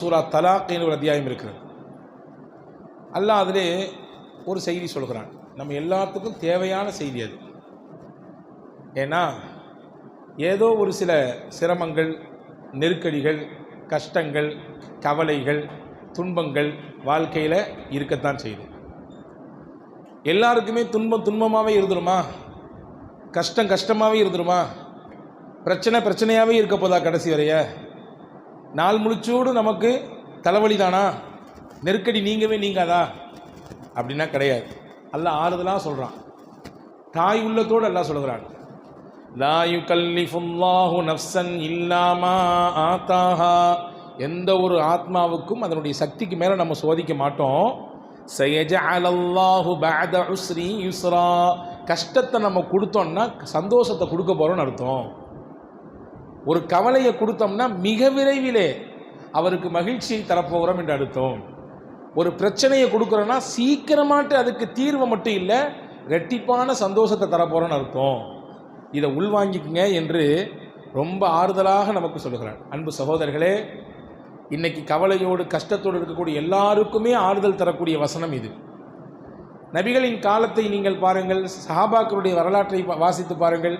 சூரா தலாக் என்ற ஒரு அத்தியாயம் இருக்கிறது. அல்லாஹ் அதிலே ஒரு செய்தி சொல்கிறான். நம்ம எல்லாத்துக்கும் தேவையான செய்தி அது. ஏன்னா ஏதோ ஒரு சில சிரமங்கள் நெருக்கடிகள் கஷ்டங்கள் கவலைகள் துன்பங்கள் வாழ்க்கையில் இருக்கத்தான் செய்யுது. எல்லாருக்குமே துன்பம் துன்பமாகவே இருந்துருமா? கஷ்டம் கஷ்டமாகவே இருந்துருமா? பிரச்சனை பிரச்சனையாகவே இருக்க போதா கடைசி வரைய? நாள் முழிச்சோடு நமக்கு தலைவலி தானா நெருக்கடி நீங்கவே நீங்காதா? அப்படின்னா கிடையாது. அல்ல ஆறுதலாக சொல்கிறான் தாய் உள்ளத்தோடு எல்லாம் சொல்கிறான். லா யுகல்லிஃபுல்லாஹு நஃப்சன் இல்லாமா ஆத்தாஹா. எந்த ஒரு ஆத்மாவுக்கும் அதனுடைய சக்திக்கு மேலே நம்ம சோதிக்க மாட்டோம். சயஜஅலல்லாஹு பேத உஸ்ரீ யுஸ்ரா. கஷ்டத்தை நம்ம கொடுத்தோம்னா சந்தோஷத்தை கொடுக்க போகிறோம்னு அர்த்தம். ஒரு கவலையை கொடுத்தோம்னா மிக விரைவிலே அவருக்கு மகிழ்ச்சியை தரப்போகிறோம் என்று அர்த்தம். ஒரு பிரச்சனையை கொடுக்குறோன்னா சீக்கிரமாட்டு அதுக்கு தீர்வு மட்டும் இல்லை ரெட்டிப்பான சந்தோஷத்தை தரப்போகிறோன்னு அர்த்தம். இதை உள்வாங்கிக்குங்க என்று ரொம்ப ஆறுதலாக நமக்கு சொல்லுகிறான் அன்பு சகோதரர்களே இன்னைக்கு கவலையோடு கஷ்டத்தோடு இருக்கக்கூடிய எல்லாருக்குமே ஆறுதல் தரக்கூடிய வசனம் இது. நபிகளின் காலத்தை நீங்கள் பாருங்கள் சஹாபாக்களுடைய வரலாற்றை வாசித்து பாருங்கள்.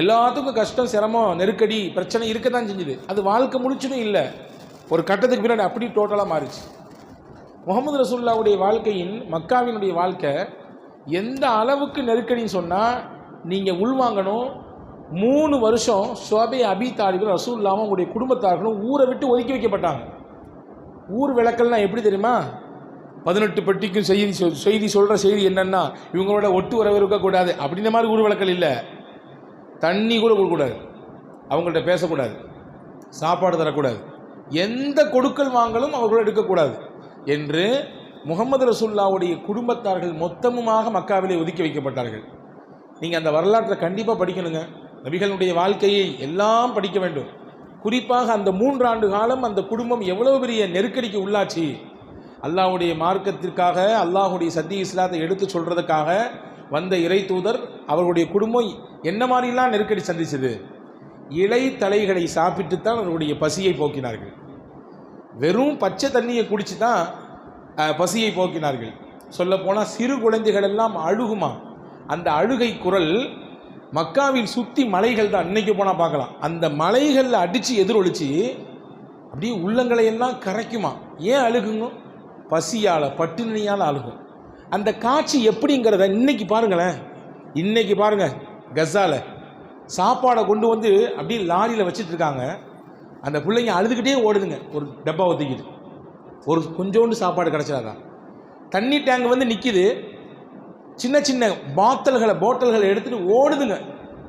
எல்லாத்துக்கும் கஷ்டம் சிரமம் நெருக்கடி பிரச்சனை இருக்க தான் செஞ்சுது. அது வாழ்க்கை முடிச்சதும் இல்லை. ஒரு கட்டத்துக்கு பின்னாடி அப்படி டோட்டலாக மாறிச்சு. முகமது ரசூல்லாவுடைய வாழ்க்கையின் மக்காவினுடைய வாழ்க்கை எந்த அளவுக்கு நெருக்கடின்னு சொன்னால் நீங்கள் உள்வாங்கணும் மூணு வருஷம் சோபை அபி தாலிபர் ரசூல்லாவும் உங்களுடைய குடும்பத்தார்களும் ஊரை விட்டு ஒதுக்கி வைக்கப்பட்டாங்க. ஊர் விளக்கல்னால் எப்படி தெரியுமா? பதினெட்டு பெட்டிக்கும் செய்தி செய்தி சொல்கிற செய்தி என்னென்னா இவங்களோட ஒட்டு உறவு இருக்கக்கூடாது. அப்படின்ற மாதிரி ஊர் விளக்கல் இல்லை. தண்ணி கூட கொடுக்கக்கூடாது. அவங்கள்ட்ட பேசக்கூடாது. சாப்பாடு தரக்கூடாது. எந்த கொடுக்கல் வாங்கலும் அவர்களும் எடுக்கக்கூடாது என்று முகமது ரசுல்லாவுடைய குடும்பத்தார்கள் மொத்தமுமாக மக்காவிலே ஒதுக்கி வைக்கப்பட்டார்கள். நீங்கள் அந்த வரலாற்றை கண்டிப்பாக படிக்கணுங்க. நபிகளுடைய வாழ்க்கையை எல்லாம் படிக்க வேண்டும். குறிப்பாக அந்த மூன்றாண்டு காலம் அந்த குடும்பம் எவ்வளவு பெரிய நெருக்கடிக்கு உள்ளாச்சு. அல்லாஹ்வுடைய மார்க்கத்திற்காக அல்லாஹுடைய சத்திய இஸ்லாத்தை எடுத்து சொல்கிறதுக்காக வந்த இறை தூதர் அவர்களுடைய குடும்பம் என்ன மாதிரிலாம் நெருக்கடி சந்திச்சது? இலை தலைகளை சாப்பிட்டுத்தான் அவர்களுடைய பசியை போக்கினார்கள். வெறும் பச்சை தண்ணியை குடித்து தான் பசியை போக்கினார்கள். சொல்லப்போனால் சிறு குழந்தைகள் எல்லாம் அழுகுமா? அந்த அழுகை குரல் மக்காவில் சுற்றி மலைகள் தான். இன்னைக்கு போனால் பார்க்கலாம். அந்த மலைகளில் அடித்து எதிரொலிச்சு அப்படியே உள்ளங்களை எல்லாம் கரைக்குமா? ஏன் அழுகுங்க? பசியால் பட்டினியால் அழுகும். அந்த காட்சி எப்படிங்கிறத இன்னைக்கு பாருங்களேன். இன்னைக்கு பாருங்க கஸால சாப்பாடை கொண்டு வந்து அப்படியே லாரியில் வச்சுட்டு இருக்காங்க அந்த பிள்ளைங்க அழுதுகிட்டே ஓடுதுங்க ஒரு டப்பா ஒத்திக்கிது ஒரு கொஞ்சோண்டு சாப்பாடு கிடச்சிடாதான் தண்ணி டேங்க் வந்து நிற்கிது சின்ன சின்ன பாத்தல்களை போட்டல்களை எடுத்துகிட்டு ஓடுதுங்க.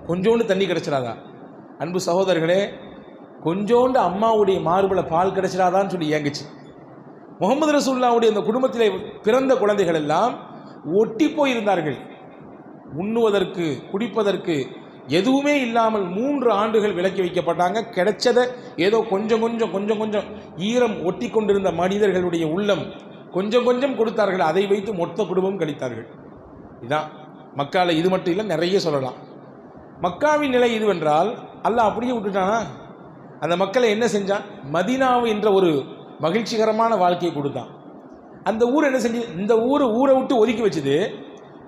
கொஞ்சோண்டு தண்ணி கிடச்சிடாதா அன்பு சகோதரர்களே கொஞ்சோண்டு அம்மாவுடைய மார்பில் பால் கிடைச்சிடாதான்னு சொல்லி ஏங்குச்சு முகமது ரசூல்லாவுடைய அந்த குடும்பத்தில் பிறந்த குழந்தைகள் எல்லாம் ஒட்டி போயிருந்தார்கள். உண்ணுவதற்கு குடிப்பதற்கு எதுவுமே இல்லாமல் மூன்று ஆண்டுகள் விலக்கி வைக்கப்பட்டாங்க. கிடைச்சதை ஏதோ கொஞ்சம் கொஞ்சம் கொஞ்சம் கொஞ்சம் ஈரம் ஒட்டி கொண்டிருந்த மனிதர்களுடைய உள்ளம் கொஞ்சம் கொஞ்சம் கொடுத்தார்கள். அதை வைத்து மொத்த குடும்பம் கழித்தார்கள். இதான். மக்களை இது மட்டும் இல்லை நிறைய சொல்லலாம். மக்காவின் நிலை இதுவென்றால் அல்லாஹ் அப்படியே விட்டுட்டானா? அந்த மக்களை என்ன செஞ்சான்? மதீனாவு என்ற ஒரு மகிழ்ச்சிகரமான வாழ்க்கையை கொடுத்தான். அந்த ஊர் என்ன செஞ்சு இந்த ஊரை ஊரை விட்டு ஒதுக்கி வச்சுது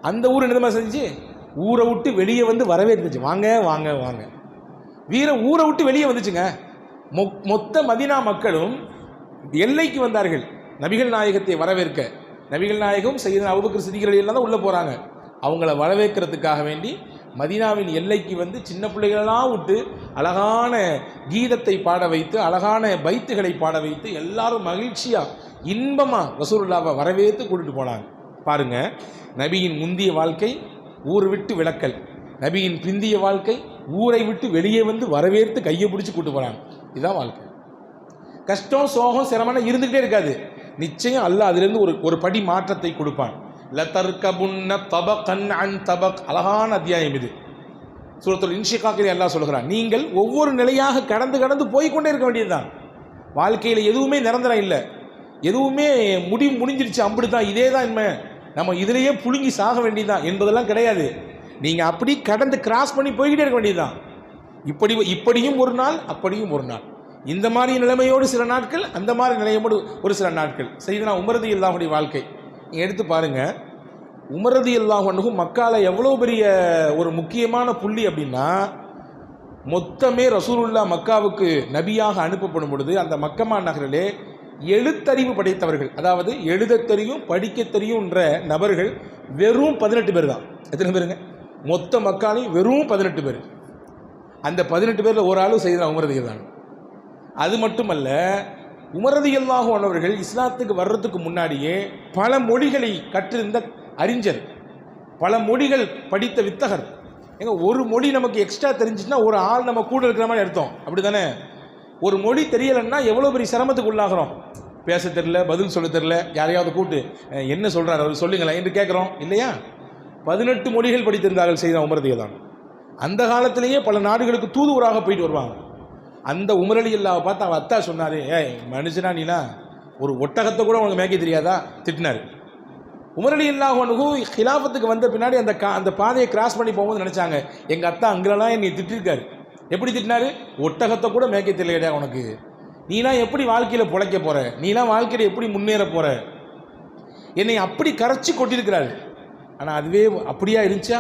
அந்த ஊர் என்ன செஞ்சு? ஊரை விட்டு வெளியே வந்து வரவேற்றுச்சு வாங்க வாங்க வாங்க. வீர ஊரை விட்டு வெளியே வந்துச்சுங்க. மொ- மொத்த மதினா மக்களும் எல்லைக்கு வந்தார்கள். நபிகள் நாயகத்தை வரவேற்க. நபிகள் நாயகம் செய்த அவுபக்கர் சிதிகள் எல்லாம் தான் உள்ளே போகிறாங்க அவங்கள வரவேற்கிறதுக்காக வேண்டி மதினாவின் எல்லைக்கு வந்து சின்ன பிள்ளைகளெல்லாம் விட்டு அழகான கீதத்தை பாட வைத்து அழகான பைத்துகளை பாட வைத்து எல்லாரும் மகிழ்ச்சியாக இன்பமாக ரசூலுல்லாவை வரவேற்று கூட்டிகிட்டு போனாங்க. பாருங்க. நபியின் முந்திய வாழ்க்கை ஊர் விட்டு விளக்கல் நபியின் பிந்திய வாழ்க்கை ஊரை விட்டு வெளியே வந்து வரவேற்று கையை பிடிச்சி கூட்டு போகிறாங்க இதுதான் வாழ்க்கை. கஷ்டம் சோகம் சிரமம் இருந்துகிட்டே இருக்காது. நிச்சயம் அல்ல அதுலேருந்து ஒரு ஒரு படி மாற்றத்தை கொடுப்பான். லதர்கபுன்ன தபகன் அன் தபக். அழகான அத்தியாயம் இது. சூரத்துல் இன்ஷிகாக்கில் எல்லாம் சொல்கிறான் நீங்கள் ஒவ்வொரு நிலையாக கடந்து கடந்து போய்க்கொண்டே இருக்க வேண்டியதுதான். வாழ்க்கையில் எதுவுமே நிரந்தரம் இல்லை. எதுவுமே முடி முடிஞ்சிருச்சு அப்படி தான் இதே தான் இனிமே நம்ம இதிலேயே புழுங்கி சாக வேண்டியதுதான். என்பதெல்லாம் கிடையாது. நீங்கள் அப்படி கடந்து கிராஸ் பண்ணி போய்கிட்டே இருக்க வேண்டியதுதான். இப்படி இப்படியும் ஒரு நாள் அப்படியும் ஒரு நாள். இந்த மாதிரி நிலைமையோடு சில நாட்கள் அந்த மாதிரி நிலையமோடு ஒரு சில நாட்கள். செய்தனா உமரதி இல்லாமுடைய வாழ்க்கை. நீங்கள் எடுத்து பாருங்கள் உமரதி இல்லாமனுக்கும் மக்கால எவ்வளோ பெரிய ஒரு முக்கியமான புள்ளி அப்படின்னா மொத்தமே ரசூலுல்லா மக்காவுக்கு நபியாக அனுப்பப்படும் பொழுது அந்த மக்கமா நகரிலே எழுத்தறிவு படைத்தவர்கள் அதாவது எழுத தெரியும் படிக்க தெரியும்ன்ற நபர்கள் வெறும் பதினெட்டு பேர் தான். எத்தனை பேருங்க? மொத்த மக்களையும் வெறும் பதினெட்டு பேர். அந்த பதினெட்டு பேரில் ஒரு ஆளும் செய்தான் உமரதி தான் அது மட்டுமல்ல உமரதி அவர்கள் இஸ்லாத்துக்கு வர்றதுக்கு முன்னாடியே பல மொழிகளை கற்றிருந்த அறிஞர் பல மொழிகள் படித்த வித்தகர். ஏங்க ஒரு மொழி நமக்கு எக்ஸ்ட்ரா தெரிஞ்சுச்சுன்னா ஒரு ஆள் நம்ம கூட இருக்கிற மாதிரி அர்த்தம். அப்படி தானே ஒரு மொழி தெரியலைன்னா எவ்வளோ பெரிய சிரமத்துக்கு உள்ளாகிறோம்? பேச தெரில பதில் சொல்ல தெரில யாரையாவது கூட்டு என்ன சொல்கிறார் அவர்? சொல்லுங்களேன் என்று கேட்குறோம். இல்லையா? பதினெட்டு மொழிகள் படித்திருந்தார்கள் செய்த உமரதியை தான். அந்த காலத்திலேயே பல நாடுகளுக்கு தூதுவராக போயிட்டு வருவாங்க. அந்த உமரலி இல்லாவை பார்த்து அவன் அத்தா சொன்னார் ஏய் மனுஷனா நீனா? ஒரு ஒட்டகத்தை கூட உனக்கு மேய்க்க தெரியாதா? திட்டினார். உமரலி இல்லாதவனுக்கும் ஹிலாஃபத்துக்கு வந்த பின்னாடி அந்த கா அந்த பாதையை கிராஸ் பண்ணி போகும்போது நினச்சாங்க எங்கள் அத்தா அங்கெல்லாம் என்னை திட்டிருக்காரு. எப்படி திட்டினாரு? ஒட்டகத்தை கூட மேய்க்க தெரியலையா உனக்கு. நீலாம் எப்படி வாழ்க்கையில் பிழைக்க போற? நீலாம் வாழ்க்கையில் எப்படி முன்னேற போற? என்னை அப்படி கரைச்சி கொட்டியிருக்கிறாரு. ஆனால் அதுவே அப்படியா இருந்துச்சா?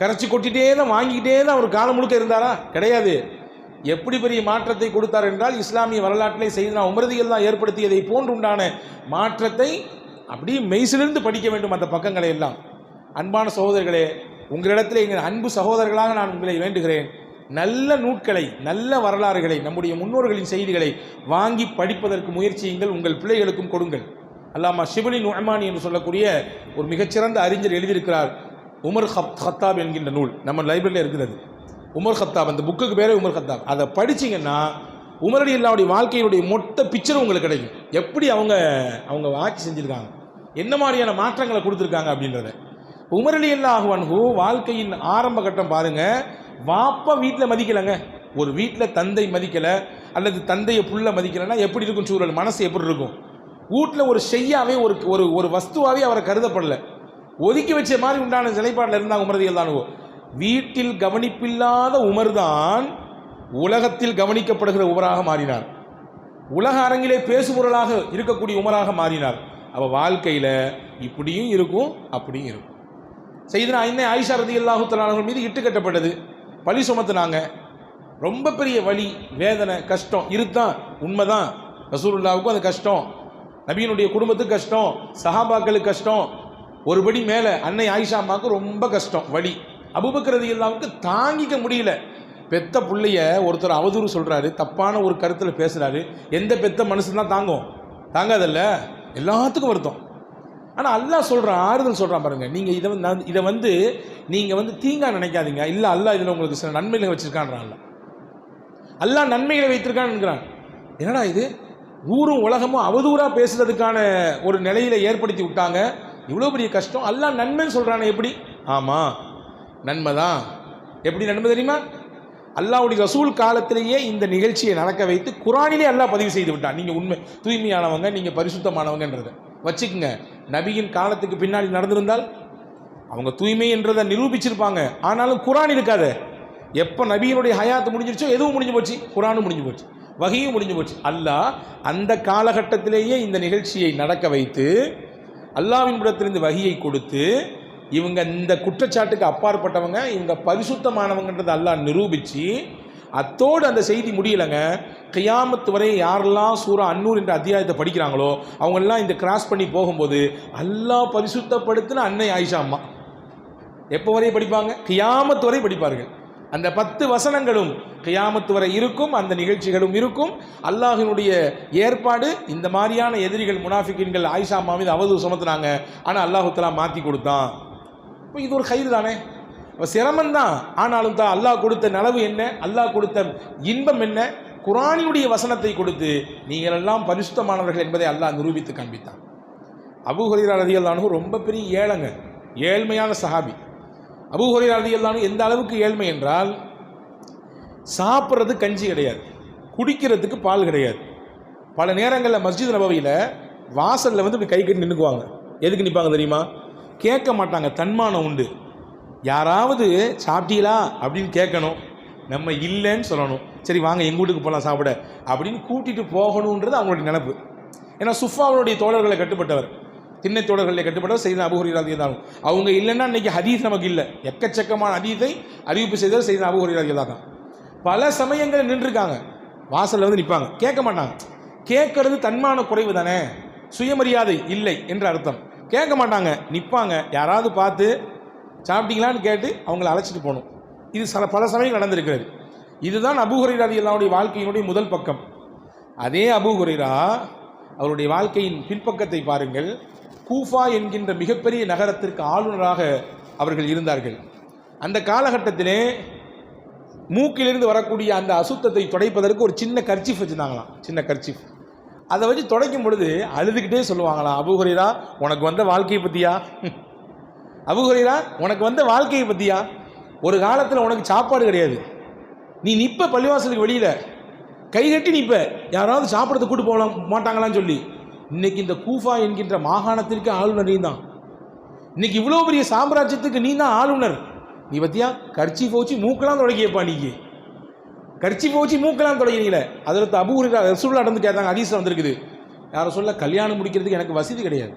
கரைச்சி கொட்டிட்டே தான் வாங்கிக்கிட்டே தான் அவர் காலம் முழுக்க இருந்தாரா? கிடையாது. எப்படி பெரிய மாற்றத்தை கொடுத்தார் என்றால் இஸ்லாமிய வரலாற்றிலே செய்த உமரதிகள் தான் ஏற்படுத்தியதை போன்றுண்டான மாற்றத்தை அப்படியே மெய்சிலிருந்து படிக்க வேண்டும் அந்த பக்கங்களை எல்லாம். அன்பான சகோதரர்களே உங்களிடத்தில் எங்கள் அன்பு சகோதரர்களாக நான் உங்களை வேண்டுகிறேன். நல்ல நூட்களை நல்ல வரலாறுகளை நம்முடைய முன்னோர்களின் செய்திகளை வாங்கி படிப்பதற்கு முயற்சியுங்கள் உங்கள் பிள்ளைகளுக்கும் கொடுங்கள். அல்லாமா ஷிபலி நுஹ்மானி என்று சொல்லக்கூடிய ஒரு மிகச்சிறந்த அறிஞர் எழுதியிருக்கிறார் உமர் ஹப் ஹத்தாப் என்கின்ற நூல். நம்ம லைப்ரரியில் இருக்கிறது. உமர் ஹத்தாப் அந்த புக்குக்கு பேரே உமர் ஹத்தாப். அதை படிச்சீங்கன்னா உமரடி இல்லாவுடைய வாழ்க்கையினுடைய மொத்த பிக்சர் உங்களுக்கு கிடைக்கும். எப்படி அவங்க அவங்க ஆட்சி செஞ்சுருக்காங்க? என்ன மாதிரியான மாற்றங்களை கொடுத்துருக்காங்க அப்படின்றத. உமரலி அல்லாஹுவன்ஹு வாழ்க்கையின் ஆரம்ப கட்டம் பாருங்கள் வாப்பா வீட்டில் மதிக்கலைங்க. ஒரு வீட்டில் தந்தை மதிக்கலை அல்லது தந்தையை புள்ள மதிக்கலைன்னா எப்படி இருக்கும் சூழல்? மனசு எப்படி இருக்கும்? வீட்டில் ஒரு செய்யாவே ஒரு ஒரு ஒரு வஸ்துவாகவே அவரை கருதப்படல. ஒதுக்கி வச்ச மாதிரி உண்டான நிலைப்பாட்டில் இருந்தாங்க உமரதிகள் தானுவோ வீட்டில் கவனிப்பில்லாத உமர்தான் உலகத்தில் கவனிக்கப்படுகிற உமராக மாறினார். உலக அரங்கிலே பேசுபொருளாக இருக்கக்கூடிய உமராக மாறினார். அவள் வாழ்க்கையில் இப்படியும் இருக்கும் அப்படியும் இருக்கும். செய்தனா இன்னும் ஆயிஷா ரதி அல்லாஹு மீது இட்டு கட்டப்பட்டது பழி சுமத்துனாங்க. ரொம்ப பெரிய வலி வேதனை கஷ்டம் இருத்தான் உண்மைதான். ரசூலுல்லாவுக்கும் அது கஷ்டம். நபியினுடைய குடும்பத்துக்கு கஷ்டம். சஹாபாக்களுக்கு கஷ்டம். ஒருபடி மேலே அன்னை ஆயிஷா அம்மாவுக்கு ரொம்ப கஷ்டம் வழி அபுபக்ரதி இல்லாவுக்கு தாங்கிக்க முடியல. பெத்த பிள்ளைய ஒருத்தர் அவதூறு சொல்கிறாரு தப்பான ஒரு கருத்தில் பேசுகிறாரு எந்த பெத்த மனுஷன் தான் தாங்கும்? தாங்காதல்ல? எல்லாத்துக்கும் வருத்தம். ஆனால் அல்லாஹ் சொல்கிறான் ஆறுதல் சொல்கிறான் பாருங்கள் நீங்கள் இதை வந்து நான் இதை வந்து நீங்கள் வந்து தீங்கா நினைக்காதீங்க. இல்லை அல்லாஹ் இதில் உங்களுக்கு சில நன்மைகளை வச்சுருக்கான்றான் அல்லாஹ். அல்லாஹ் நன்மைகளை வைத்திருக்கான்ங்கிறான் என்னடா இது? ஊரும் உலகமும் அவதூறாக பேசுறதுக்கான ஒரு நிலையில ஏற்படுத்தி விட்டாங்க. இவ்வளோ பெரிய கஷ்டம். அல்லா நன்மைன்னு சொல்கிறானே எப்படி? ஆமாம் நன்மை தான். எப்படி நன்மை தெரியுமா? அல்லாவுடைய ரசூல் காலத்திலேயே இந்த நிகழ்ச்சியை நடக்க வைத்து குரானிலே அல்லாஹ் பதிவு செய்து விட்டான். நீங்கள் உண்மை தூய்மையானவங்க நீங்கள் பரிசுத்தமானவங்கன்றதை. வச்சுக்கோங்க. நபியின் காலத்துக்கு பின்னாடி நடந்திருந்தால் அவங்க தூய்மை என்றதை நிரூபிச்சிருப்பாங்க. ஆனாலும் குரான் இருக்காது. எப்போ நபியினுடைய ஹயாத்து முடிஞ்சிருச்சோ எதுவும் முடிஞ்சு போச்சு. குரானும் முடிஞ்சு போச்சு. வகையும் முடிஞ்சு போச்சு. அல்லாஹ் அந்த காலகட்டத்திலேயே இந்த நிகழ்ச்சியை நடக்க வைத்து அல்லாவின் புறத்திலிருந்து வகையை கொடுத்து இவங்க இந்த குற்றச்சாட்டுக்கு அப்பாற்பட்டவங்க இவங்க பரிசுத்தமானவங்கன்றதை அல்லாஹ் நிரூபித்து அத்தோடு அந்த செய்தி முடியலைங்க. கையாமத்து வரை யாரெல்லாம் சூரா அன்னூர் என்ற அத்தியாயத்தை படிக்கிறாங்களோ அவங்கெல்லாம் இந்த கிராஸ் பண்ணி போகும்போது அல்லாஹ் பரிசுத்தப்படுத்தின அன்னை ஆயிஷா அம்மா. எப்போ வரை படிப்பாங்க? கியாமத்து வரை படிப்பார்கள். அந்த பத்து வசனங்களும் கியாமத்து வரை இருக்கும் அந்த நிகழ்ச்சிகளும் இருக்கும். அல்லாஹினுடைய ஏற்பாடு இந்த மாதிரியான எதிரிகள் முனாஃபிக்கின்கள் ஆயிஷா அம்மா மீது அவதூறு சுமத்துனாங்க. ஆனால் அல்லாஹு மாற்றி கொடுத்தான். இப்போ இது ஒரு கைது தானே? சிரமந்தான் ஆனாலும் தான் அல்லாஹ் கொடுத்த நலவு என்ன? அல்லாஹ் கொடுத்த இன்பம் என்ன? குரானியுடைய வசனத்தை கொடுத்து நீங்கள் எல்லாம் பரிசுத்தமானவர்கள் என்பதை அல்லாஹ் நிரூபித்து காண்பித்தான். அபு ஹுரைரா ரதியல்லானு ரொம்ப பெரிய ஏழைங்க. ஏழ்மையான சஹாபி. அபு ஹுரைரா ரதியல்லானு எந்த அளவுக்கு ஏழ்மை என்றால் சாப்பிட்றது கஞ்சி கிடையாது. குடிக்கிறதுக்கு பால் கிடையாது. பல நேரங்களில் மஸ்ஜித் நபவியில் வாசலில் வந்து இப்படி கை கட்டி நின்றுக்குவாங்க எதுக்கு நிற்பாங்க தெரியுமா? கேட்க மாட்டாங்க. தன்மானம் உண்டு. யாராவது சாப்பிட்டீங்களா அப்படின்னு கேட்கணும். நம்ம இல்லைன்னு சொல்லணும். சரி வாங்க எங்கள் வீட்டுக்கு போகலாம் சாப்பிட. அப்படின்னு கூட்டிகிட்டு போகணுன்றது அவங்களுடைய நினப்பு. ஏன்னா சுஃபாவுடைய தோழர்களை கட்டுப்பட்டவர். திண்ணை தோழர்களை கட்டுப்பட்டவர் செய்த அபுஹுரிராதி இருந்தாலும் அவங்க இல்லைன்னா இன்னைக்கு ஹதீஸ் நமக்கு இல்லை. எக்கச்சக்கமான ஹதீஸை அறிவிப்பு செய்தவர் செய்த அபுஹுரிராதி தான் பல சமயங்களில் நின்றுருக்காங்க. வாசலில் வந்து நிற்பாங்க கேட்க மாட்டாங்க. கேட்கறது தன்மான குறைவு தானே. சுயமரியாதை இல்லை என்று அர்த்தம். கேட்க மாட்டாங்க. நிற்பாங்க யாராவது பார்த்து சாப்பிட்டீங்களான்னு கேட்டு அவங்கள அழைச்சிட்டு போகணும். இது சில பல சமயம் நடந்திருக்கிறது. இதுதான் அபுஹுரைராதி அல்லாவுடைய வாழ்க்கையினுடைய முதல் பக்கம். அதே அபுஹுரைரா அவருடைய வாழ்க்கையின் பின்பக்கத்தை பாருங்கள். கூஃபா என்கின்ற மிகப்பெரிய நகரத்திற்கு ஆளுநராக அவர்கள் இருந்தார்கள். அந்த காலகட்டத்திலே மூக்கிலிருந்து வரக்கூடிய அந்த அசுத்தத்தை துடைப்பதற்கு ஒரு சின்ன கர்ச்சிஃப் வச்சுருந்தாங்களாம். சின்ன கர்ச்சிஃப். அதை வச்சு துடைக்கும் பொழுது அழுதுகிட்டே சொல்லுவாங்களாம் அபுஹுரைரா உனக்கு வந்த வாழ்க்கையை பற்றியா அபுஹுரைரா உனக்கு வந்த வாழ்க்கையை பற்றியா ஒரு காலத்தில் உனக்கு சாப்பாடு கிடையாது. நீ நிற்ப பள்ளிவாசலுக்கு வெளியில். கை கட்டி நிற்ப யாராவது சாப்பிட்றதுக்கு கூட்டு போகலாம் மாட்டாங்களான்னு சொல்லி. இன்னைக்கு இந்த கூஃபா என்கின்ற மாகாணத்திற்கு ஆளுநர் நீ தான் இன்னைக்கு இவ்வளோ பெரிய சாம்ராஜ்யத்துக்கு நீ தான் ஆளுநர். நீ பத்தியா? கர்ச்சி போச்சு மூக்கெல்லாம் தொடங்கியப்பா நீங்க கர்ச்சி போச்சு மூக்கெல்லாம் தொடங்கினீங்களே அதில் அபூர் ரசூல்லா நடந்து கேட்டாங்க அதிசம் வந்திருக்குது. யாரை சொல்ல கல்யாணம் முடிக்கிறதுக்கு எனக்கு வசதி கிடையாது.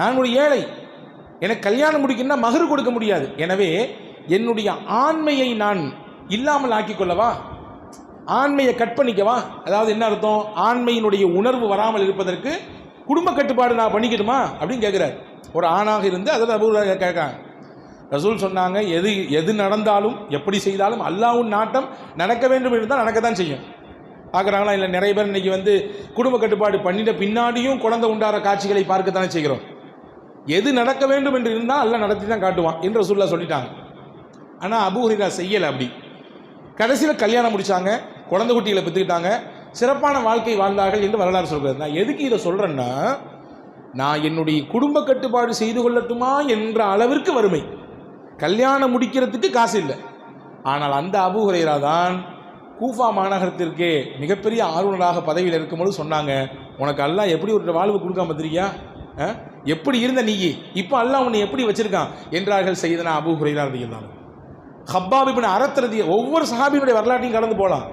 நான் ஒரு ஏழை. எனக்கு கல்யாணம் முடிக்கணும்னா மகர் கொடுக்க முடியாது. எனவே என்னுடைய ஆண்மையை நான் இல்லாமல் ஆக்கிக்கொள்ளவா? ஆண்மையை கட் பண்ணிக்கவா? அதாவது என்ன அர்த்தம்? ஆண்மையினுடைய உணர்வு வராமல் இருப்பதற்கு குடும்ப கட்டுப்பாடு நான் பண்ணிக்கணுமா? அப்படின்னு கேட்குறாரு ஒரு ஆணாக இருந்து அதில் அபூர்வாக கேட்காங்க ரசூல் சொன்னாங்க எது எது நடந்தாலும் எப்படி செய்தாலும் அல்லாவும் நாட்டம் நடக்க வேண்டும் இருந்தால் நடக்க தான் செய்யும். பார்க்குறாங்களா? இல்லை நிறைய பேர் இன்னைக்கு வந்து குடும்ப கட்டுப்பாடு பண்ணிட்ட பின்னாடியும் குழந்தை உண்டார காட்சிகளை பார்க்கத்தானே செய்கிறோம். எது நடக்க வேண்டும் என்று இருந்தால் அல்ல நடத்தி தான் காட்டுவான் என்று ரசூல்லா சொல்லிட்டாங்க. ஆனால் அபூ ஹுரைரா செய்யலை அப்படி. கடைசியில் கல்யாணம் முடிச்சாங்க குழந்தை குட்டிகளை பெற்றுக்கிட்டாங்க சிறப்பான வாழ்க்கை வாழ்ந்தார்கள் என்று வரலாறு சொல்கிறது. நான் எதுக்கு இதை சொல்கிறேன்னா நான் என்னுடைய குடும்ப கட்டுப்பாடு செய்து கொள்ளட்டுமா என்ற அளவிற்கு வறுமை. கல்யாணம் முடிக்கிறதுக்கு காசு இல்லை. ஆனால் அந்த அபூ தான் கூஃபா மாநகரத்திற்கே மிகப்பெரிய ஆர்வலராக பதவியில் இருக்கும்போது சொன்னாங்க உனக்கு எல்லாம் எப்படி ஒரு வாழ்வு கொடுக்காம தெரியா எப்படி இருந்த நீ? இப்போ அல்லாஹ் உன்னை எப்படி வச்சிருக்கான்? என்றார்கள் செய்தனா அபு ஹுரைரா ரதியல்லாஹு ஹப்பாபிபின் அறத்திரதி ஒவ்வொரு சஹாபியினுடைய வரலாற்றையும் கடந்து போகலாம்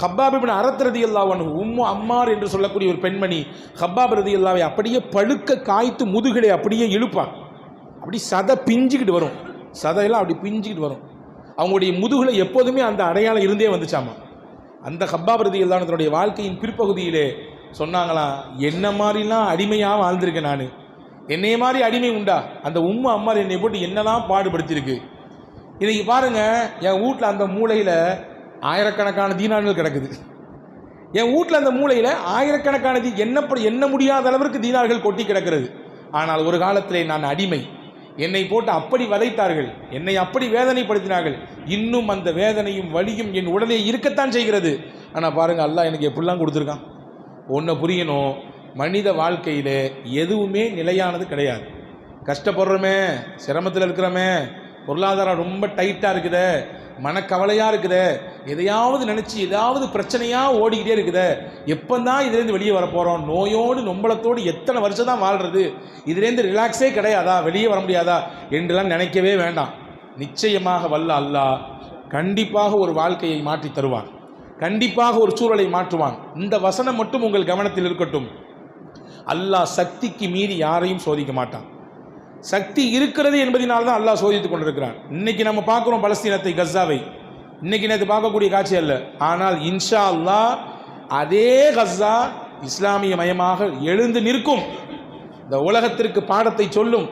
ஹப்பாபிபின் அறத்திரதி அல்லாவன் உம்மு அம்மார் என்று சொல்லக்கூடிய ஒரு பெண்மணி ஹப்பாப் ரதி அல்லாவை அப்படியே பழுக்க காய்த்து முதுகலை அப்படியே இழுப்பான். அப்படி சதை பிஞ்சுக்கிட்டு வரும். சதையெல்லாம் அப்படி பிஞ்சுக்கிட்டு வரும். அவங்களுடைய முதுகில் எப்போதுமே அந்த அடையாளம் இருந்தே வந்துச்சாமா? அந்த ஹப்பாபிரதி ரதி அல்லானதனுடைய வாழ்க்கையின் பிற்பகுதியிலே சொன்னாங்களாம் என்ன மாதிரிலாம் அடிமையாக வாழ்ந்திருக்கேன் நான்? என்னைய மாதிரி அடிமை உண்டா? அந்த உம்மு அம்மா என்னை போட்டு என்னதான் பாடுபடுத்தியிருக்கு இன்றைக்கி பாருங்கள் என் வீட்டில் அந்த மூலையில் ஆயிரக்கணக்கான தீனான்கள் கிடக்குது. என் வீட்டில் அந்த மூலையில் ஆயிரக்கணக்கான தீ எண்ணப்பட எண்ண முடியாத அளவிற்கு தீனார்கள் கொட்டி கிடக்கிறது. ஆனால் ஒரு காலத்திலே நான் அடிமை. என்னை போட்டு அப்படி வதைத்தார்கள். என்னை அப்படி வேதனைப்படுத்தினார்கள். இன்னும் அந்த வேதனையும் வலியும் என் உடலே இருக்கத்தான் செய்கிறது. ஆனால் பாருங்கள் அல்லாஹ் எனக்கு எப்படிலாம் கொடுத்துருக்கான்? ஒன்றை புரியணும். மனித வாழ்க்கையில் எதுவுமே நிலையானது கிடையாது. கஷ்டப்படுறோமே சிரமத்தில் இருக்கிறோமே பொருளாதாரம் ரொம்ப டைட்டாக இருக்குதே மனக்கவலையாக இருக்குதே எதையாவது நினச்சி ஏதாவது பிரச்சனையாக ஓடிக்கிட்டே இருக்குதே எப்போ தான் இதுலேருந்து வெளியே வர போகிறோம் நோயோடு நொம்பளத்தோடு எத்தனை வருஷம் தான் வாழ்கிறது இதுலேருந்து ரிலாக்ஸே கிடையாதா? வெளியே வர முடியாதா? என்றெல்லாம் நினைக்கவே வேண்டாம். நிச்சயமாக வல்ல அல்லாஹ் கண்டிப்பாக ஒரு வாழ்க்கையை மாற்றி தருவான். கண்டிப்பாக ஒரு சூழலை மாற்றுவான். இந்த வசனம் மட்டும் உங்கள் கவனத்தில் இருக்கட்டும். அல்லாஹ் சக்திக்கு மீறி யாரையும் சோதிக்க மாட்டான். சக்தி இருக்கிறது என்பதனால தான் அல்லாஹ் சோதித்துக் கொண்டிருக்கிறான். இன்னைக்கு நம்ம பார்க்குறோம் பலஸ்தீனத்தை கஸ்ஸாவை. இன்னைக்கு நேற்று பார்க்கக்கூடிய காட்சி அல்ல. ஆனால் இன்ஷா அல்லாஹ் அதே கஸ்ஸா இஸ்லாமிய மயமாக எழுந்து நிற்கும். இந்த உலகத்திற்கு பாடத்தை சொல்லும்.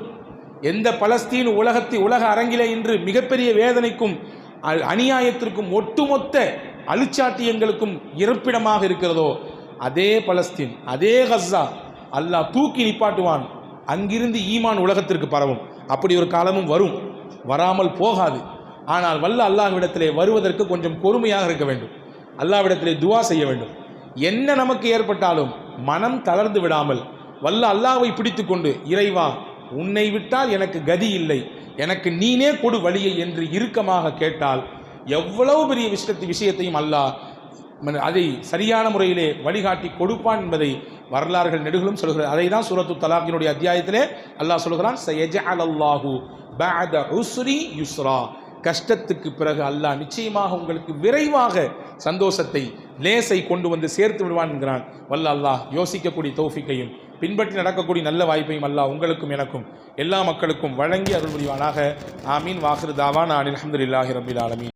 எந்த பலஸ்தீன் உலகத்தை உலக அரங்கிலே இன்று மிகப்பெரிய வேதனைக்கும் அ- அநியாயத்திற்கும் ஒட்டுமொத்த அழிச்சாட்டியங்களுக்கும் இருப்பிடமாக இருக்கிறதோ அதே பலஸ்தீன் அதே கஸ்ஸா அல்லாஹ் தூக்கி நிப்பாட்டுவான். அங்கிருந்து ஈமான் உலகத்திற்கு பரவும். அப்படி ஒரு காலமும் வரும். வராமல் போகாது. ஆனால் வல்ல அல்லாஹ்விடத்திலே வருவதற்கு கொஞ்சம் பொறுமையாக இருக்க வேண்டும். அல்லாஹ்விடத்திலே துவா செய்ய வேண்டும். என்ன நமக்கு ஏற்பட்டாலும் மனம் தளர்ந்து விடாமல் வல்ல அல்லாஹைப் பிடித்து கொண்டு இறைவா உன்னை விட்டால் எனக்கு கதி இல்லை. எனக்கு நீனே கொடு வழியை என்று இறுக்கமாக கேட்டால் எவ்வளவு பெரிய விஷயத்தை விஷயத்தையும் அல்லாஹ் அதை சரியான முறையிலே வழிகாட்டி கொடுப்பான் என்பதை வரலாறுகள் நெடுகளும் சொல்கிறது. அதை தான் சூரத்து தலாக்கினுடைய அத்தியாயத்திலே அல்லாஹ் சொல்கிறான் "சயஜஅல் பஅத உஸ்ரி யுஸ்ரா. கஷ்டத்துக்கு பிறகு அல்லாஹ் நிச்சயமாக உங்களுக்கு விரைவாக சந்தோஷத்தை லேசை கொண்டு வந்து சேர்த்து விடுவான் என்கிறான். வல்ல அல்லாஹ் யோசிக்கக்கூடிய தௌஃபிக்கையும் பின்பற்றி நடக்கக்கூடிய நல்ல வாய்ப்பையும் அல்லாஹ் உங்களுக்கும் எனக்கும் எல்லா மக்களுக்கும் வழங்கி அருள் புரிவானாக ஆமீன். வாஹிரு தாவான். அனில் அஹமதுல்லாஹி ரபில் ஆலமீன்.